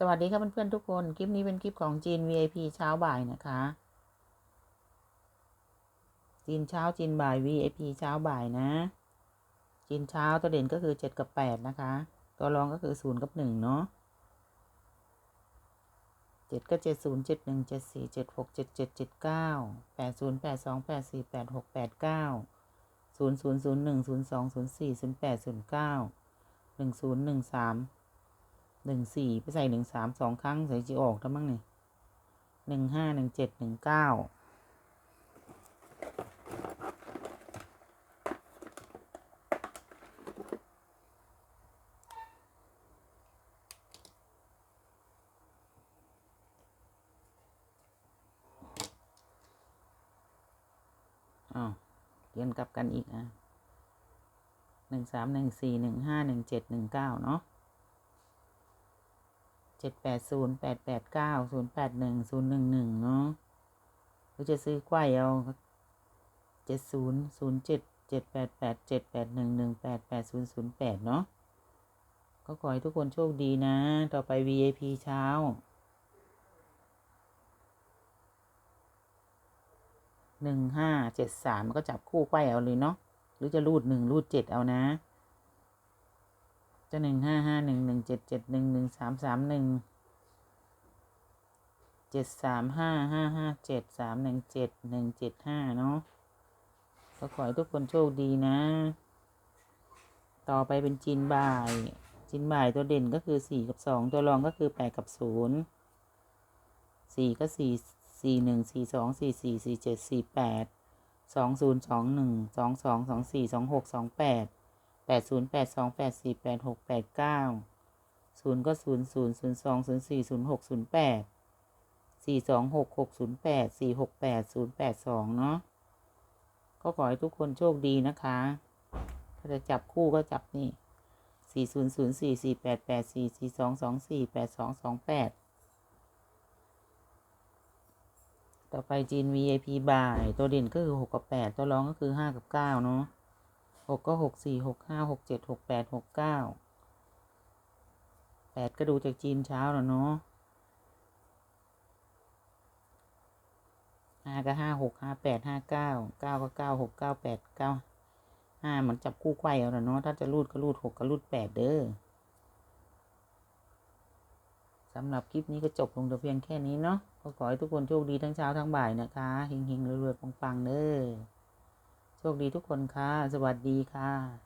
สวัสดีครับเพื่อนๆทุกคน คลิปนี้เป็นคลิปของจีน VIP เช้าบ่ายนะคะ จีนเช้าจีนบ่าย VIP เช้าบ่ายนะ จีนเช้าตัวเด่นก็คือเจ็ดกับแปดนะคะ ตัวรองก็คือศูนย์กับหนึ่งเนาะเจ็ดก็เจ็ดศูนย์เจ็ดหนึ่งเจ็ดสี่เจ็ดหกเจ็ดเจ็ดเจ็ดเก้าแปดศูนย์แปดสองแปดสี่แปดหกแปดเก้าศูนย์ศูนย์ศูนย์หนึ่งศูนย์สองศูนย์สี่ศูนย์แปดศูนย์เก้าหนึ่งศูนย์หนึ่งสาม หนึ่งสี่ไปใส่หนึ่งสามสองครั้งใส่จีออกทั้งมั้งนี่หนึ่งห้าหนึ่งเจ็ดหนึ่งเก้าอ้าวเรียนกลับกันอีกอะหนึ่งสามหนึ่งสี่หนึ่งห้าหนึ่งเจ็ดหนึ่งเก้าเนาะ เจ็ดแปดศูนย์แปดแปดเก้าศูนย์แปดหนึ่งศูนย์หนึ่งหนึ่งเนาะหรือจะซื้อกล้วยเอาเจ็ดศูนย์ศูนย์เจ็ดเจ็ดแปดแปดเจ็ดแปดหนึ่งหนึ่งแปดแปดศูนย์ศูนย์แปดเนาะก็ขอให้ทุกคนโชคดีนะ ต่อไป VIP เช้าหนึ่งห้าเจ็ดสามก็จับคู่ไขว้เอาเลยเนาะหรือจะรูดหนึ่งรูดเจ็ดเอานะ จะหนึ่งห้าห้าหนึ่งหนึ่งเจ็ดเจ็ดหนึ่งหนึ่งสามสามหนึ่งเจ็ดสามห้าห้าห้าเจ็ดสามหนึ่งเจ็ดหนึ่งเจ็ดห้าเนาะก็ขอให้ทุกคนโชคดีนะ ต่อไปเป็นจีนบ่ายจีนบ่ายตัวเด่นก็คือสี่กับสองตัวรองก็คือแปดกับศูนย์สี่ก็สี่สี่หนึ่งสี่สองสี่สี่สี่เจ็ดสี่แปดสองศูนย์สองหนึ่งสองสองสองสี่สองหกสองแปด แปดศูนย์แปดสองแปดสี่แปดหกแปดเก้าศูนย์ก็ศูนย์ศูนย์ศูนย์สองศูนย์สี่ศูนย์หกศูนย์แปดสี่สองหกหกศูนย์แปดสี่หกแปดศูนย์แปดสองเนาะก็ขอให้ทุกคนโชคดีนะคะ ถ้าจะจับคู่ก็จับนี่สี่ศูนย์ศูนย์สี่สี่แปดแปดสี่สี่สองสองสี่แปดสองสองแปดต่อไปจีน VIP บ่าย ตัวเด่นก็คือหกกับแปดตัวรองก็คือห้ากับเก้าเนาะ หกก็หกสี่หกห้าหกเจ็ดหกแปดหกเก้าแปดก็ดูจากจีนเช้าแล้วเนาะห้าก็ห้าหกห้าแปดห้าเก้าเก้าก็เก้าหกเก้าแปดเก้าห้ามันจับคู่ไขว้เอาแล้วเนาะถ้าจะรูดก็รูดหกก็รูดแปดเด้อสำหรับคลิปนี้ก็จบลงแต่เพียงแค่นี้เนาะก็ขอให้ทุกคนโชคดีทั้งเช้าทั้งบ่ายนะคะ เฮงๆรวยๆปังๆเด้อ คดีทุกคนค่ะ สวัสดีค่ะ